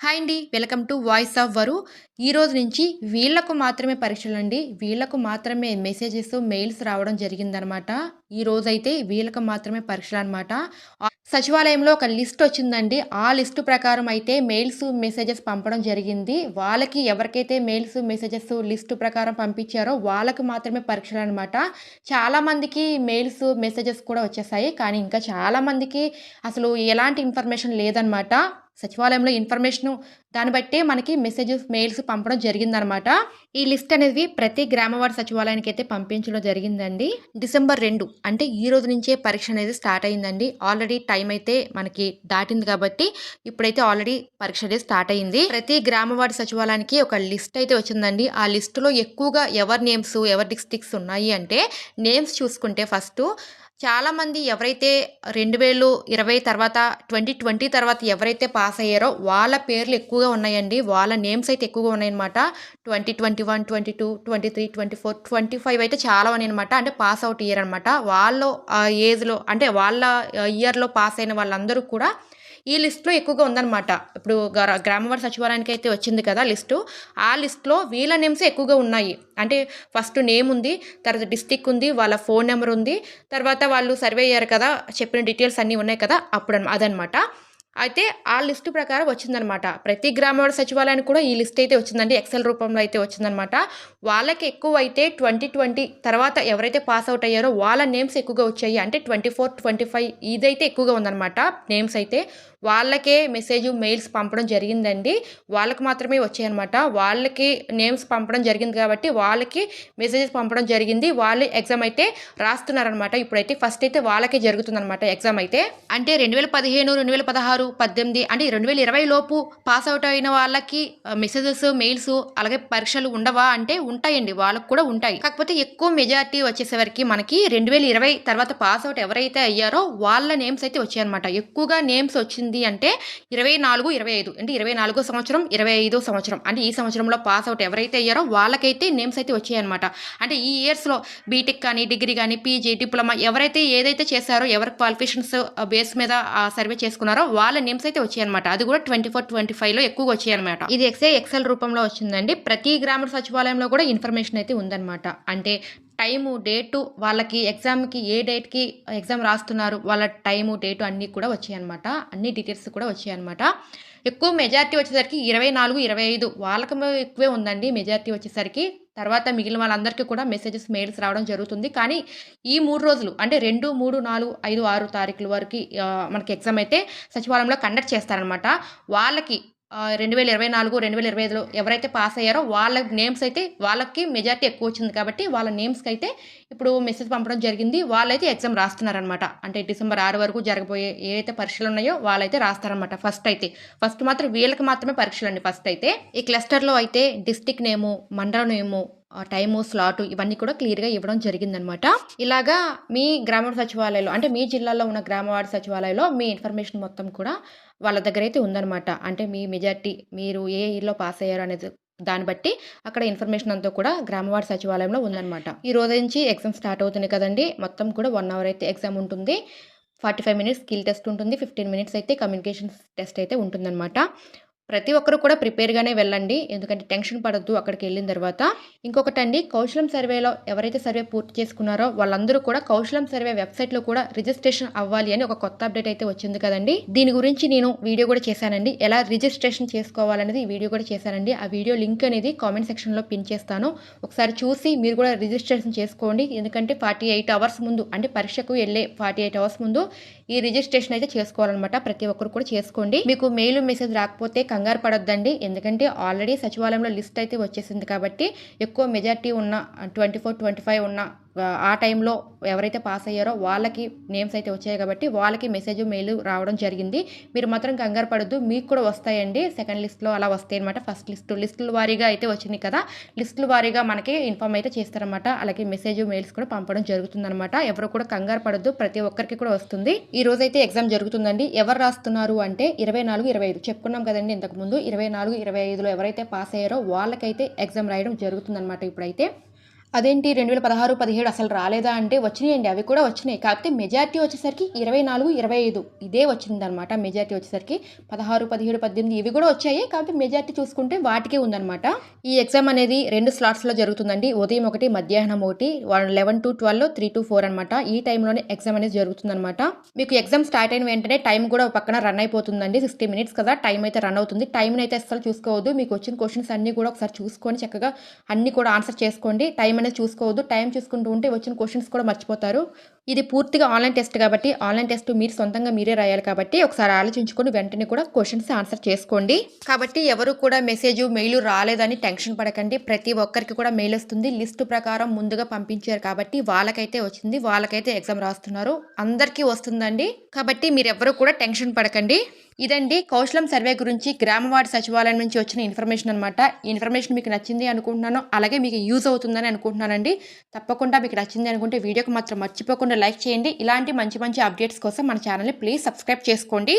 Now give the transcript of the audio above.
Hi అండి welcome to voice of వరు. ఈ రోజు నుంచి వీళ్ళకు మాత్రమే పరీక్షలు అండి. వీళ్ళకు మాత్రమే మెసేజెస్ మెయిల్స్ రావడం జరిగిందనమాట. ఈ రోజైతే వీళ్ళకు మాత్రమే పరీక్షలు అనమాట. సచివాలయంలో ఒక లిస్ట్ వచ్చిందండి. ఆ లిస్టు ప్రకారం అయితే మెయిల్స్ మెసేజెస్ పంపడం జరిగింది. వాళ్ళకి ఎవరికైతే మెయిల్స్ మెసేజెస్ లిస్టు ప్రకారం పంపించారో వాళ్ళకు మాత్రమే పరీక్షలు అనమాట. చాలామందికి మెయిల్స్ మెసేజెస్ కూడా వచ్చేసాయి. కానీ ఇంకా చాలామందికి అసలు ఎలాంటి ఇన్ఫర్మేషన్ లేదనమాట. సచివాలయంలో ఇన్ఫర్మేషను దాన్ని బట్టే మనకి మెసేజెస్ మెయిల్స్ పంపడం జరిగిందనమాట. ఈ లిస్ట్ అనేది ప్రతి గ్రామవాడి సచివాలయానికి అయితే పంపించడం జరిగిందండి. డిసెంబర్ రెండు అంటే ఈ రోజు నుంచే పరీక్ష అనేది స్టార్ట్ అయిందండి. ఆల్రెడీ టైం అయితే మనకి దాటింది కాబట్టి ఇప్పుడైతే ఆల్రెడీ పరీక్ష అనేది స్టార్ట్ అయింది. ప్రతి గ్రామవాడి సచివాలయానికి ఒక లిస్ట్ అయితే వచ్చిందండి. ఆ లిస్టులో ఎక్కువగా ఎవరి నేమ్స్ ఎవరి డిస్టిక్స్ ఉన్నాయి అంటే నేమ్స్ చూసుకుంటే ఫస్ట్ చాలామంది ఎవరైతే రెండు వేలు ఇరవై తర్వాత ట్వంటీ ట్వంటీ తర్వాత ఎవరైతే పాస్ అయ్యారో వాళ్ళ పేర్లు ఎక్కువగా ఉన్నాయండి. వాళ్ళ నేమ్స్ అయితే ఎక్కువగా ఉన్నాయన్నమాట. Twenty twenty one twenty two twenty three twenty four twenty five అయితే చాలా ఉన్నాయన్నమాట. అంటే పాస్ అవుట్ ఇయర్ అనమాట వాళ్ళు ఏజ్లో అంటే వాళ్ళ ఇయర్లో పాస్ అయిన వాళ్ళందరూ కూడా ఈ లిస్ట్లో ఎక్కువగా ఉందన్నమాట. ఇప్పుడు గ్రామవాడ సచివాలయానికి అయితే వచ్చింది కదా లిస్టు. ఆ లిస్ట్లో వీళ్ళ నేమ్స్ ఎక్కువగా ఉన్నాయి. అంటే ఫస్ట్ నేమ్ ఉంది తర్వాత డిస్టిక్ ఉంది వాళ్ళ ఫోన్ నెంబర్ ఉంది తర్వాత వాళ్ళు సర్వే అయ్యారు కదా చెప్పిన డీటెయిల్స్ అన్నీ ఉన్నాయి కదా అప్పుడు అదనమాట అయితే ఆ లిస్టు ప్రకారం వచ్చిందనమాట. ప్రతి గ్రామ సచివాలయానికి కూడా ఈ లిస్ట్ అయితే వచ్చిందండి. ఎక్సెల్ రూపంలో అయితే వచ్చిందనమాట. వాళ్ళకి ఎక్కువ అయితే ట్వంటీ ట్వంటీ తర్వాత ఎవరైతే పాస్ అవుట్ అయ్యారో వాళ్ళ నేమ్స్ ఎక్కువగా వచ్చాయి. అంటే ట్వంటీ ఫోర్ ట్వంటీ ఫైవ్ ఇదైతే ఎక్కువగా ఉందన్నమాట నేమ్స్ అయితే. వాళ్ళకే మెసేజ్ మెయిల్స్ పంపడం జరిగిందండి. వాళ్ళకి మాత్రమే వచ్చాయన్నమాట వాళ్ళకి నేమ్స్ పంపడం జరిగింది కాబట్టి వాళ్ళకి మెసేజెస్ పంపడం జరిగింది. వాళ్ళు ఎగ్జామ్ అయితే రాస్తున్నారనమాట. ఇప్పుడైతే ఫస్ట్ అయితే వాళ్ళకే జరుగుతుందనమాట ఎగ్జామ్ అయితే. అంటే రెండు వేల పదిహేను రెండు వేల పదహారు పద్దెనిమిది అంటే రెండు వేల ఇరవై లోపు పాస్ అవుట్ అయిన వాళ్ళకి మెసేజెస్ మెయిల్స్ అలాగే పరీక్షలు ఉండవా అంటే ఉంటాయండి వాళ్ళకు కూడా ఉంటాయి. కాకపోతే ఎక్కువ మెజారిటీ వచ్చేసరికి మనకి రెండు వేల ఇరవై తర్వాత పాస్ అవుట్ ఎవరైతే అయ్యారో వాళ్ళ నేమ్స్ అయితే వచ్చాయన్నమాట. ఎక్కువగా నేమ్స్ వచ్చింది వచ్చింది అంటే ఇరవై నాలుగు ఇరవై ఐదు. అంటే ఇరవై నాలుగో సంవత్సరం ఇరవై ఐదో సంవత్సరం. అంటే ఈ సంవత్సరంలో పాస్ అవుట్ ఎవరైతే అయ్యారో వాళ్ళకైతే నేమ్స్ అయితే వచ్చాయన్నమాట. అంటే ఈ ఇయర్స్లో బీటెక్ కానీ డిగ్రీ కానీ పీజీ డిప్లొమా ఎవరైతే ఏదైతే చేశారో ఎవరి క్వాలిఫికేషన్స్ బేస్ మీద సర్వే చేసుకున్నారో వాళ్ళ నేమ్స్ అయితే వచ్చాయన్నమాట. అది కూడా ట్వంటీ ఫోర్ ట్వంటీ ఫైవ్లో ఎక్కువగా వచ్చాయన్నమాట. ఇది ఎక్సే ఎక్సెల్ రూపంలో వచ్చిందండి. ప్రతి గ్రామ సచివాలయంలో కూడా ఇన్ఫర్మేషన్ అయితే ఉందన్నమాట. అంటే టైము డేటు వాళ్ళకి ఎగ్జామ్కి ఏ డేట్కి ఎగ్జామ్ రాస్తున్నారు వాళ్ళ టైము డేటు అన్నీ కూడా వచ్చాయన్నమాట. అన్ని డీటెయిల్స్ కూడా వచ్చాయన్నమాట. ఎక్కువ మెజారిటీ వచ్చేసరికి ఇరవై నాలుగు ఇరవై ఐదు వాళ్ళకి ఎక్కువే ఉందండి మెజారిటీ వచ్చేసరికి. తర్వాత మిగిలిన వాళ్ళందరికీ కూడా మెసేజెస్ మెయిల్స్ రావడం జరుగుతుంది. కానీ ఈ మూడు రోజులు అంటే రెండు మూడు నాలుగు ఐదు ఆరు తారీఖుల వరకు మనకి ఎగ్జామ్ అయితే సచివాలయంలో కండక్ట్ చేస్తారనమాట వాళ్ళకి రెండు వేల ఇరవై నాలుగు రెండు వేల ఇరవై ఐదులో ఎవరైతే పాస్ అయ్యారో వాళ్ళ నేమ్స్ అయితే వాళ్ళకి మెజార్టీ ఎక్కువ వచ్చింది కాబట్టి వాళ్ళ నేమ్స్కి అయితే ఇప్పుడు మెసేజ్ పంపడం జరిగింది. వాళ్ళైతే ఎగ్జామ్ రాస్తున్నారనమాట అంటే డిసెంబర్ ఆరు వరకు జరగబోయే ఏవైతే పరీక్షలు ఉన్నాయో వాళ్ళైతే రాస్తారనమాట ఫస్ట్ అయితే. ఫస్ట్ మాత్రం వీళ్ళకి మాత్రమే పరీక్షలు అండి ఫస్ట్ అయితే. ఈ క్లస్టర్లో అయితే డిస్టిక్ నేము మండలం నేము టైము స్లాటు ఇవన్నీ కూడా క్లియర్గా ఇవ్వడం జరిగిందనమాట ఇలాగా మీ గ్రామ సచివాలయంలో అంటే మీ జిల్లాలో ఉన్న గ్రామవాడి సచివాలయంలో మీ ఇన్ఫర్మేషన్ మొత్తం కూడా వాళ్ళ దగ్గర అయితే ఉందన్నమాట. అంటే మీ మెజార్టీ మీరు ఏ ఇయర్లో పాస్ అయ్యారు అనేది దాన్ని బట్టి అక్కడ ఇన్ఫర్మేషన్ అంతా కూడా గ్రామవాడ సచివాలయంలో ఉందన్నమాట. ఈ రోజు నుంచి ఎగ్జామ్ స్టార్ట్ అవుతుంది కదండి మొత్తం కూడా వన్ అవర్ అయితే ఎగ్జామ్ ఉంటుంది. Forty five minutes skill test ఉంటుంది ఫిఫ్టీన్ మినిట్స్ అయితే కమ్యూనికేషన్ టెస్ట్ అయితే ఉంటుందన్నమాట. ప్రతి ఒక్కరు కూడా ప్రిపేర్గానే వెళ్ళండి. ఎందుకంటే టెన్షన్ పడద్దు అక్కడికి వెళ్ళిన తర్వాత. ఇంకొకటి అండి కౌశలం సర్వేలో ఎవరైతే సర్వే పూర్తి చేసుకున్నారో వాళ్ళందరూ కూడా కౌశలం సర్వే వెబ్సైట్లో కూడా రిజిస్ట్రేషన్ అవ్వాలి అని ఒక కొత్త అప్డేట్ అయితే వచ్చింది కదండి. దీని గురించి నేను వీడియో కూడా చేశానండి. ఎలా రిజిస్ట్రేషన్ చేసుకోవాలనేది వీడియో కూడా చేశానండి. ఆ వీడియో లింక్ అనేది కామెంట్ సెక్షన్లో పిన్ చేస్తాను. ఒకసారి చూసి మీరు కూడా రిజిస్ట్రేషన్ చేసుకోండి. ఎందుకంటే ఫార్టీ ఎయిట్ అవర్స్ ముందు అంటే పరీక్షకు వెళ్ళే ఫార్టీ ఎయిట్ అవర్స్ ముందు ఈ రిజిస్ట్రేషన్ అయితే చేసుకోవాలన్నమాట. ప్రతి ఒక్కరు కూడా చేసుకోండి. మీకు మెయిల్ మెసేజ్ రాకపోతే కంగారు పడొద్దండి. ఎందుకంటే ఆల్రెడీ సచివాలయంలో లిస్ట్ అయితే వచ్చేసింది కాబట్టి ఎక్కువ మెజార్టీ ఉన్న ట్వంటీ ఫోర్ ట్వంటీ ఫైవ్ ఉన్న ఆ టైంలో ఎవరైతే పాస్ అయ్యారో వాళ్ళకి నేమ్స్ అయితే వచ్చాయి కాబట్టి వాళ్ళకి మెసేజ్ మెయిల్ రావడం జరిగింది. మీరు మాత్రం కంగారు పడద్దు. మీకు కూడా వస్తాయండి. సెకండ్ లిస్ట్లో అలా వస్తాయి అనమాట ఫస్ట్ లిస్ట్. లిస్టుల వారీగా అయితే వచ్చింది కదా. లిస్టుల వారీగా మనకి ఇన్ఫామ్ అయితే చేస్తారనమాట అలాగే మెసేజ్ మెయిల్స్ కూడా పంపడం జరుగుతుందనమాట ఎవరు కూడా కంగారు పడద్దు. ప్రతి ఒక్కరికి కూడా వస్తుంది. ఈ రోజు అయితే ఎగ్జామ్ జరుగుతుందండి. ఎవరు రాస్తున్నారు అంటే ఇరవై నాలుగు ఇరవై ఐదు చెప్పుకున్నాం కదండి ఇంతకుముందు ఇరవై నాలుగు ఇరవై ఐదులో ఎవరైతే పాస్ అయ్యారో వాళ్ళకైతే ఎగ్జామ్ రాయడం జరుగుతుందనమాట ఇప్పుడైతే. అదేంటి రెండు వేల పదహారు పదిహేడు అసలు రాలేదా అంటే వచ్చినాయండి అవి కూడా వచ్చినాయి. కాకపోతే మెజారిటీ వచ్చేసరికి ఇరవై నాలుగు ఇరవై ఐదు ఇదే వచ్చిందనమాట మెజారిటీ వచ్చేసరికి. పదహారు పదిహేడు పద్దెనిమిది ఇవి కూడా వచ్చాయి. కాకపోతే మెజారిటీ చూసుకుంటే వాటికే ఉందనమాట ఈ ఎగ్జామ్ అనేది రెండు స్లాట్స్లో జరుగుతుందండి. ఉదయం ఒకటి మధ్యాహ్నం ఒకటి eleven to twelve three to four అనమాట ఈ టైంలోనే ఎగ్జామ్ అనేది జరుగుతుందనమాట మీకు ఎగ్జామ్ స్టార్ట్ అయిన వెంటనే టైం కూడా పక్కన రన్ అయిపోతుందండి. సిక్స్టీ మినిట్స్ కదా టైం అయితే రన్ అవుతుంది. టైం అయితే అసలు చూసుకోవద్దు. మీకు వచ్చిన క్వశ్చన్స్ అన్ని కూడా ఒకసారి చూసుకొని చక్కగా అన్ని కూడా ఆన్సర్ చేసుకోండి. టైం ఏమైనా చూసుకోవద్దు. టైం చూసుకుంటూ ఉంటే వచ్చిన క్వశ్చన్స్ కూడా మర్చిపోతారు. ఇది పూర్తిగా ఆన్లైన్ టెస్ట్ కాబట్టి ఆన్లైన్ టెస్ట్ మీరు సొంతంగా మీరే రాయాలి కాబట్టి ఒకసారి ఆలోచించుకొని వెంటనే కూడా క్వశ్చన్స్ ఆన్సర్ చేసుకోండి. కాబట్టి ఎవరు కూడా మెసేజ్ మెయిల్ రాలేదని టెన్షన్ పడకండి. ప్రతి ఒక్కరికి కూడా మెయిల్ వస్తుంది. లిస్ట్ ప్రకారం ముందుగా పంపించారు కాబట్టి వాళ్ళకైతే వచ్చింది. వాళ్ళకైతే ఎగ్జామ్ రాస్తున్నారు. అందరికీ వస్తుందండి. కాబట్టి మీరు కూడా టెన్షన్ పడకండి. ఇదండి కౌశలం సర్వే గురించి గ్రామవార్డు సచివాలయం నుంచి వచ్చిన ఇన్ఫర్మేషన్ అనమాట ఈ ఇన్ఫర్మేషన్ మీకు నచ్చింది అనుకుంటున్నాను. అలాగే మీకు యూజ్ అవుతుందని అనుకుంటున్నానండి. తప్పకుండా మీకు నచ్చింది అనుకుంటే వీడియోకి మాత్రం మర్చిపోకుండా లైక్ చేయండి. ఇలాంటి మంచి మంచి అప్డేట్స్ కోసం మన ఛానల్ని ప్లీజ్ సబ్స్క్రైబ్ చేసుకోండి.